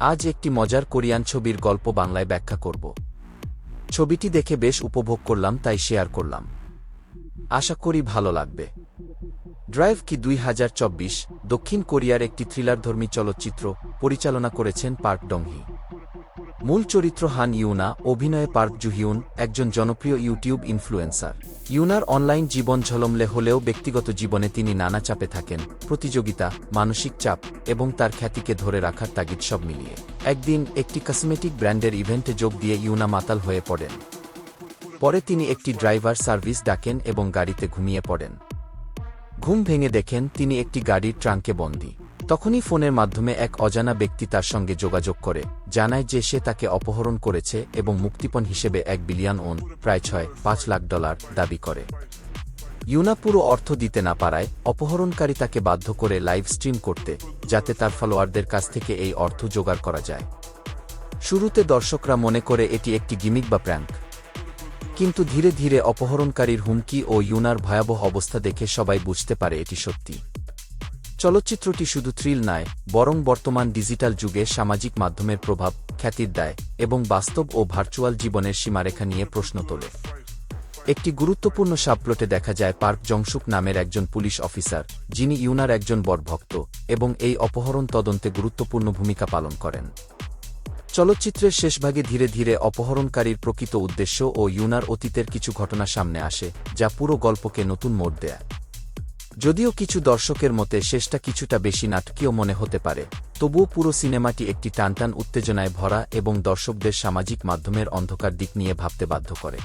আজ একটি মজার কোরিয়ান ছবির গল্প বাংলায় ব্যাখ্যা করব। ছবিটি দেখে বেশ উপভোগ করলাম, তাই শেয়ার করলাম। আশা করি ভালো লাগবে। ড্রাইভ কি দুই হাজার চব্বিশ, দক্ষিণ কোরিয়ার একটি থ্রিলারধর্মী চলচ্চিত্র পরিচালনা করেছেন পার্ক ডংহি। মূল চরিত্র হান ইউনা, অভিনয়ে পার্ক জুহিউন, একজন জনপ্রিয় ইউটিউব ইনফ্লুয়েন্সার। ইউনার অনলাইন জীবন ঝলমলে হলেও ব্যক্তিগত জীবনে তিনি নানা চাপে থাকেন, প্রতিযোগিতা, মানসিক চাপ এবং তার খ্যাতিকে ধরে রাখার তাগিদ সব মিলিয়ে। একদিন একটি কসমেটিক ব্র্যান্ডের ইভেন্টে যোগ দিয়ে ইউনা মাতাল হয়ে পড়েন। পরে তিনি একটি ড্রাইভার সার্ভিস ডাকেন এবং গাড়িতে ঘুমিয়ে পড়েন। ঘুম ভেঙে দেখেন তিনি একটি গাড়ির ট্রাঙ্কে বন্দী। তখনই ফোনের মাধ্যমে এক অজানা ব্যক্তি তার সঙ্গে যোগাযোগ করে, জানায় যে সে তাকে অপহরণ করেছে এবং মুক্তিপণ হিসেবে এক বিলিয়ন ওন, প্রায় ছয়, পাঁচ লাখ ডলার, দাবি করে। ইউনা পুরো অর্থ দিতে না পারায়, অপহরণকারী তাকে বাধ্য করে লাইভ স্ট্রিম করতে, যাতে তার ফলোয়ারদের কাছ থেকে এই অর্থ জোগাড় করা যায়। শুরুতে দর্শকরা মনে করে এটি একটি গিমিক বা প্র্যাঙ্ক। কিন্তু ধীরে ধীরে অপহরণকারীর হুমকি ও ইউনার ভয়াবহ অবস্থা দেখে সবাই বুঝতে পারে এটি সত্যি। চলচ্চিত্রটি শুধু থ্রিল নয়, বরং বর্তমান ডিজিটাল যুগে সামাজিক মাধ্যমের প্রভাব, খ্যাতির দায় এবং বাস্তব ও ভার্চুয়াল জীবনের সীমারেখা নিয়ে প্রশ্ন তোলে। একটি গুরুত্বপূর্ণ সাবপ্লটে দেখা যায় পার্ক জংসুক নামের একজন পুলিশ অফিসার, যিনি ইউনার একজন বরভক্ত এবং এই অপহরণ তদন্তে গুরুত্বপূর্ণ ভূমিকা পালন করেন। চলচ্চিত্রের শেষভাগে ধীরে ধীরে অপহরণকারীর প্রকৃত উদ্দেশ্য ও ইউনার অতীতের কিছু ঘটনা সামনে আসে, যা পুরো গল্পকে নতুন মোড় দেয়। যদিও কিছু দর্শকের মতে শেষটা কিছুটা বেশি নাটকীয় মনে হতে পারে, তবুও পুরো সিনেমাটি একটি টানটান উত্তেজনায় ভরা এবং দর্শকদের সামাজিক মাধ্যমের অন্ধকার দিক নিয়ে ভাবতে বাধ্য করে।